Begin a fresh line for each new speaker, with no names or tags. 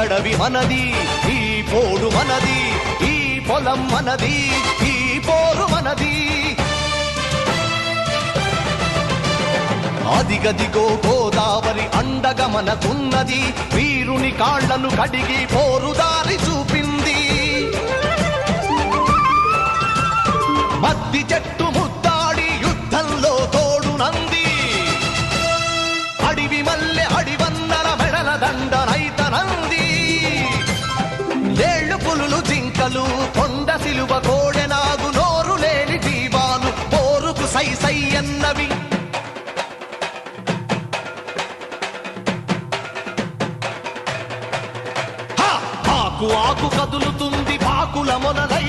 అడవి మనది ఈ పోడు మనది ఈ పొలం మనది ఈ పోరు మనది. అదిగదిగో గోదావరి అండగ మనకున్నది వీరుని కాళ్ళను కడిగి పోరుదారి చూపింది. మద్ది చెట్టు వేళ్ళు పులులు జింకలు కొండ సిలువ కోడెనాగు నోరు లేని జీవాలు పోరుకు సై సై అన్నవి. ఆకు ఆకు కదులుతుంది పాకుల మొదలై